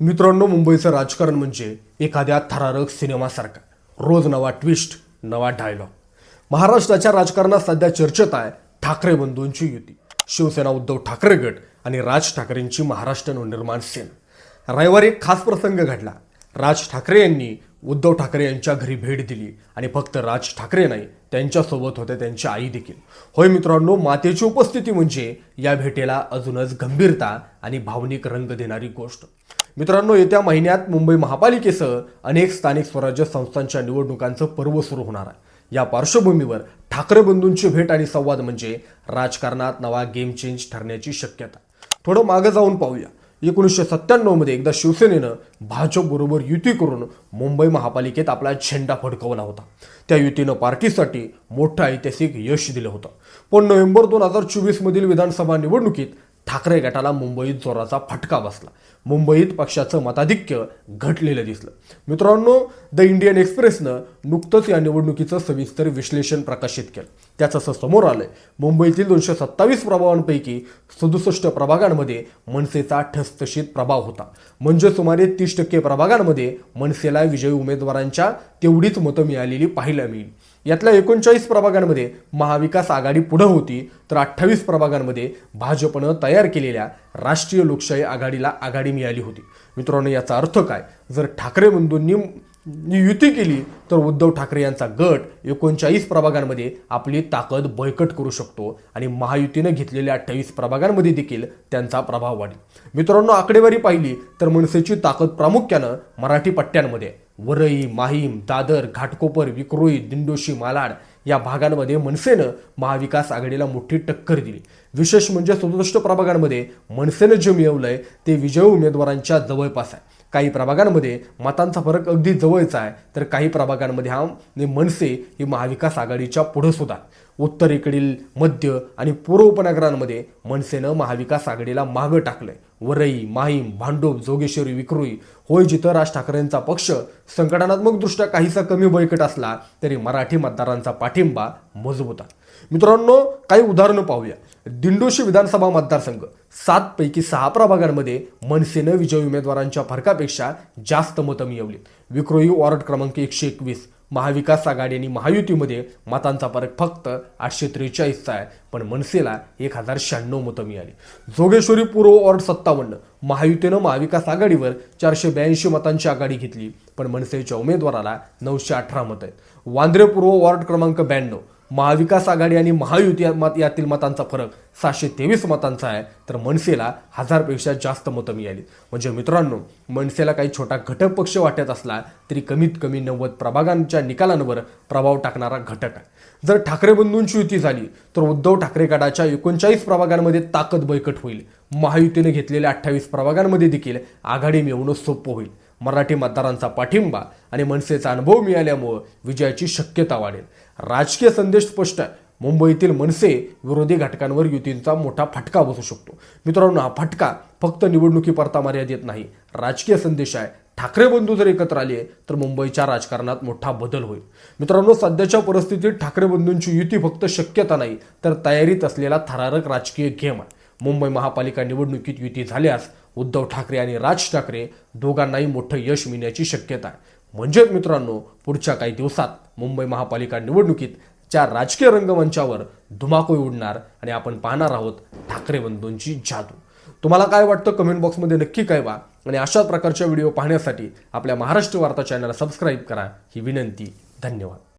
मित्रांनो मुंबईचं राजकारण म्हणजे एखाद्या थरारक सिनेमासारखा. रोज नवा ट्विस्ट नवा डायलॉग महाराष्ट्राच्या राजकारणात सध्या चर्चेत आहे ठाकरे बंधूंची युती. शिवसेना उद्धव ठाकरे गट आणि राज ठाकरेंची महाराष्ट्र नवनिर्माण सेना. रविवारी एक खास प्रसंग घडला. राज ठाकरे यांनी उद्धव ठाकरे यांच्या घरी भेट दिली आणि फक्त राज ठाकरे नाही त्यांच्यासोबत होते त्यांची आई देखील. होय मित्रांनो मातेची उपस्थिती म्हणजे या भेटीला अजूनच गंभीरता आणि भावनिक रंग देणारी गोष्ट. मित्रांनो येत्या महिन्यात मुंबई महापालिकेसह अनेक स्थानिक स्वराज्य संस्थांच्या निवडणुकांचं पर्व सुरू होणार आहे. या पार्श्वभूमीवर ठाकरे बंधूंची भेट आणि संवाद म्हणजे राजकारणात नवा गेम चेंज ठरण्याची शक्यता. थोडं मागं जाऊन पाहूया. एकोणीसशे सत्त्याण्णवमध्ये एकदा शिवसेनेनं भाजपबरोबर युती करून मुंबई महापालिकेत आपला झेंडा फडकवला होता. त्या युतीनं पार्टीसाठी मोठं ऐतिहासिक यश दिलं होतं. पण नोव्हेंबर दोन हजार चोवीसमधील विधानसभा निवडणुकीत ठाकरे गटाला मुंबईत जोराचा फटका बसला. मुंबईत पक्षाचं मताधिक्य घटलेलं दिसलं. मित्रांनो द इंडियन एक्सप्रेसनं नुकतंच या निवडणुकीचं सविस्तर विश्लेषण प्रकाशित केलं. त्याचं असं समोर आलंय. मुंबईतील दोनशे सत्तावीस प्रभावांपैकी सदुसष्ट प्रभागांमध्ये मनसेचा ठसठशीत प्रभाव होता. म्हणजे सुमारे तीस टक्के प्रभागांमध्ये मनसेला विजयी उमेदवारांच्या तेवढीच मतं मिळालेली पाहायला मिळेल. यातल्या एकोणचाळीस प्रभागांमध्ये महाविकास आघाडी पुढं होती तर अठ्ठावीस प्रभागांमध्ये भाजपनं तयार केलेल्या राष्ट्रीय लोकशाही आघाडीला आघाडी मिळाली होती. मित्रांनो याचा अर्थ काय? जर ठाकरे बंधूंनी युती केली तर उद्धव ठाकरे यांचा गट एकोणचाळीस प्रभागांमध्ये आपली ताकद बळकट करू शकतो आणि महायुतीनं घेतलेल्या अठ्ठावीस प्रभागांमध्ये देखील त्यांचा प्रभाव वाढेल. मित्रांनो आकडेवारी पाहिली तर मनसेची ताकद प्रामुख्यानं मराठी पट्ट्यांमध्ये आहे. वरई माहीम दादर घाटकोपर विक्रोई दिंडोशी मालाड या भागांमध्ये मनसेनं महाविकास आघाडीला मोठी टक्कर दिली. विशेष म्हणजे सदुसष्ट प्रभागांमध्ये मनसेनं जे मिळवलंय ते विजयी उमेदवारांच्या जवळपास आहे. काही प्रभागांमध्ये मतांचा फरक अगदी जवळचा आहे तर काही प्रभागांमध्ये हा म्हणजे मनसे ही महाविकास आघाडीच्या पुढं सुद्धा उत्तरेकडील मध्य आणि पूर्व उपनगरांमध्ये मनसेनं महाविकास आघाडीला मागं टाकलंय. वरई माहीम भांडोप जोगेश्वरी विक्रोई होय जिथं राज ठाकरेंचा पक्ष संघटनात्मकदृष्ट्या काहीसा कमी बळकट असला तरी मराठी मतदारांचा पाठिंबा मजबूत आहे. मित्रांनो काही उदाहरणं पाहूया. दिंडोशी विधानसभा मतदारसंघ सात पैकी सहा प्रभागांमध्ये मनसेनं विजयी उमेदवारांच्या फरकापेक्षा जास्त मतं मिळवली विक्रोई वॉर्ड क्रमांक एकशे एकवीस महाविकास आघाडी आणि महायुतीमध्ये मतांचा फरक फक्त आठशे त्रेचाळीसचा आहे. पण मनसेला एक हजार शहाण्णव मतं मिळाली. जोगेश्वरी पूर्व वॉर्ड सत्तावन्न महायुतीनं महाविकास आघाडीवर चारशे ब्याऐंशी मतांची आघाडी घेतली. पण मनसेच्या उमेदवाराला नऊशे अठरा मतं आहेत. वांद्रे पूर्व वॉर्ड क्रमांक ब्याण्णव महाविकास आघाडी आणि महायुती मत यातील मतांचा फरक सहाशे तेवीस मतांचा आहे. तर मनसेला हजारपेक्षा जास्त मतं मिळाली. म्हणजे मित्रांनो मनसेला काही छोटा घटक पक्ष वाटत असला तरी कमीत कमी नव्वद प्रभागांच्या निकालांवर प्रभाव टाकणारा घटक आहे. जर ठाकरे बंधूंची युती झाली तर उद्धव ठाकरे गटाच्या एकोणचाळीस प्रभागांमध्ये ताकद बळकट होईल. महायुतीने घेतलेल्या अठ्ठावीस प्रभागांमध्ये देखील आघाडी मिळवणं सोपं होईल. मराठी मतदारांचा पाठिंबा आणि मनसेचा अनुभव मिळाल्यामुळं विजयाची शक्यता वाढेल. राजकीय संदेश स्पष्ट आहे मुंबईतील मनसे विरोधी घटकांवर युतींचा मोठा फटका बसू शकतो. मित्रांनो हा फटका फक्त निवडणुकीपरता मर्यादित नाही राजकीय संदेश आहे. ठाकरे बंधू जर एकत्र आले तर मुंबईच्या राजकारणात मोठा बदल होईल. मित्रांनो सध्याच्या परिस्थितीत ठाकरे बंधूंची युती फक्त शक्यता नाही तर तयारीत असलेला थरारक राजकीय गेम आहे. मुंबई महापालिका निवडणुकीत युती झाल्यास उद्धव ठाकरे आणि राज ठाकरे दोघांनाही मोठं यश मिळण्याची शक्यता आहे. म्हणजेच मित्रांनो पुढच्या काही दिवसात मुंबई महापालिका निवडणुकीत च्या राजकीय रंगमंचावर धुमाकूळ उडणार आणि आपण पाहणार आहोत ठाकरे बंधूंची जादू. तुम्हाला काय वाटतं कमेंट बॉक्समध्ये नक्की कळवा आणि अशा प्रकारच्या व्हिडिओ पाहण्यासाठी आपल्या महाराष्ट्र वार्ता चॅनलला सबस्क्राईब करा. ही विनंती. धन्यवाद.